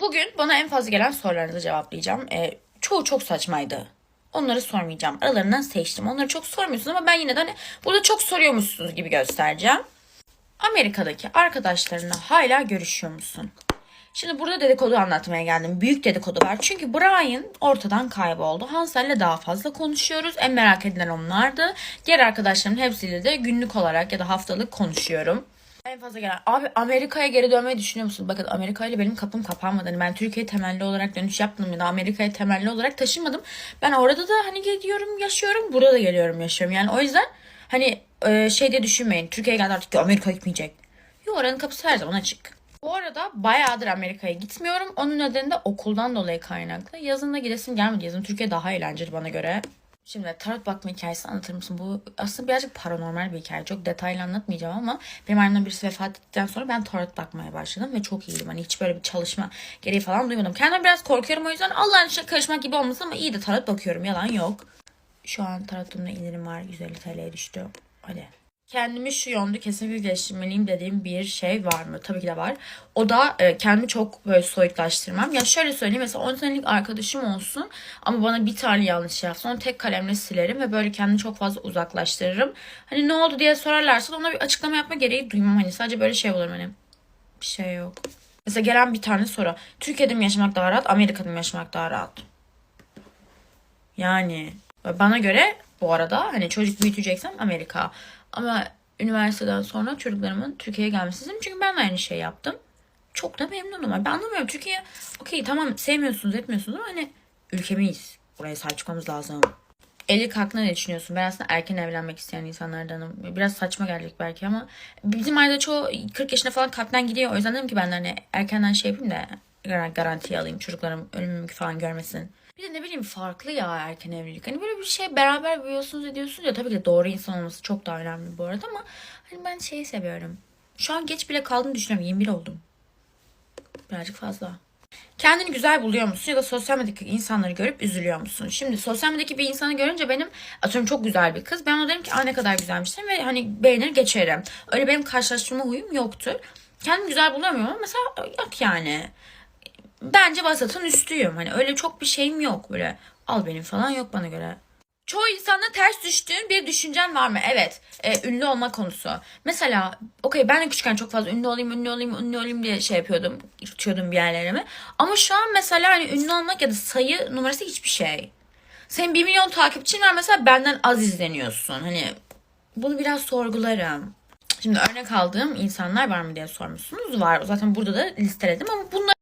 Bugün bana en fazla gelen sorularınızı cevaplayacağım. Ee, çoğu çok saçmaydı. Onları sormayacağım. Aralarından seçtim. Onları çok sormuyorsunuz ama ben yine de hani burada çok soruyormuşsunuz gibi göstereceğim. Amerika'daki arkadaşlarınla hala görüşüyor musun? Şimdi burada dedikodu anlatmaya geldim. Büyük dedikodu var. Çünkü Brian ortadan kayboldu. Hansel'le daha fazla konuşuyoruz. En merak edilen onlardı. Diğer arkadaşlarımın hepsiyle de günlük olarak ya da haftalık konuşuyorum. En fazla gelen abi Amerika'ya geri dönmeyi düşünüyor musun? Bakın Amerika ile benim kapım kapanmadı. Hani ben Türkiye temelli olarak dönüş yapmadım ya da Amerika'ya temelli olarak taşınmadım. Ben orada da hani gidiyorum yaşıyorum. Burada da geliyorum yaşıyorum. Yani o yüzden hani e, şey diye düşünmeyin. Türkiye'ye geldi artık Amerika gitmeyecek. Yok oranın kapısı her zaman açık. Bu arada bayağıdır Amerika'ya gitmiyorum. Onun nedeni de okuldan dolayı kaynaklı. Yazın da gidesim gelmedi. Yazın Türkiye daha eğlenceli bana göre. Şimdi tarot bakma hikayesini anlatır mısın? Bu aslında birazcık paranormal bir hikaye. Çok detaylı anlatmayacağım ama benim annemden birisi vefat ettikten sonra ben tarot bakmaya başladım ve çok iyiydim. Hani hiç böyle bir çalışma gereği falan duymadım. Kendime biraz korkuyorum o yüzden Allah'ın işine karışmak gibi olmasın ama iyi de tarot bakıyorum. Yalan yok. Şu an tarotumda indirim var. 150 TL'ye düştü. Hadi. Kendimi şu yönde kesinlikle geliştirmeliyim dediğim bir şey var mı? Tabii ki de var. O da e, kendimi çok böyle soyutlaştırmam. Ya şöyle söyleyeyim mesela 10 senelik arkadaşım olsun ama bana bir tane yanlış yapsın onu tek kalemle silerim ve böyle kendimi çok fazla uzaklaştırırım. Hani ne oldu diye sorarlarsa ona bir açıklama yapma gereği duymam. Hani sadece böyle şey olur hani bir şey yok. Mesela gelen bir tane soru. Türkiye'de mi yaşamak daha rahat, Amerika'da mı yaşamak daha rahat? Yani bana göre bu arada hani çocuk büyüteceksem Amerika. Ama üniversiteden sonra çocuklarımın Türkiye'ye gelmesi istedim. Çünkü ben de aynı şey yaptım. Çok da memnunum. Ben anlamıyorum. Türkiye okey tamam sevmiyorsunuz etmiyorsunuz ama hani ülkemiz. Buraya sahip çıkmamız lazım. Evlilik hakkında ne düşünüyorsun? Ben aslında erken evlenmek isteyen insanlardanım. Biraz saçma gelecek belki ama bizim ailede çoğu 40 yaşında falan kalpten gidiyor. O yüzden dedim ki ben de hani erkenden şey yapayım da gar- garantiye alayım. Çocuklarım ölümümü falan görmesin. Bir de ne bileyim farklı ya erken evlilik. Hani böyle bir şey beraber büyüyorsunuz ediyorsunuz ya tabii ki doğru insan olması çok daha önemli bu arada ama hani ben şeyi seviyorum. Şu an geç bile kaldığını düşünüyorum. 21 oldum. Birazcık fazla. Kendini güzel buluyor musun ya da sosyal medyadaki insanları görüp üzülüyor musun? Şimdi sosyal medyadaki bir insanı görünce benim atıyorum çok güzel bir kız. Ben ona derim ki Aa, ne kadar güzelmiş derim ve hani beğenir geçerim. Öyle benim karşılaştırma huyum yoktur. Kendimi güzel bulamıyorum ama mesela yok yani. Bence vasatın üstüyüm. Hani öyle çok bir şeyim yok böyle. Al benim falan yok bana göre. Çoğu insana ters düştüğün bir düşüncen var mı? Evet. E, ünlü olma konusu. Mesela okey ben de küçükken çok fazla ünlü olayım, ünlü olayım, ünlü olayım diye şey yapıyordum. Tutuyordum bir yerlerimi. Ama şu an mesela hani ünlü olmak ya da sayı numarası hiçbir şey. Senin 1 milyon takipçin var mesela benden az izleniyorsun. Hani bunu biraz sorgularım. Şimdi örnek aldığım insanlar var mı diye sormuşsunuz. Var. Zaten burada da listeledim ama bunlar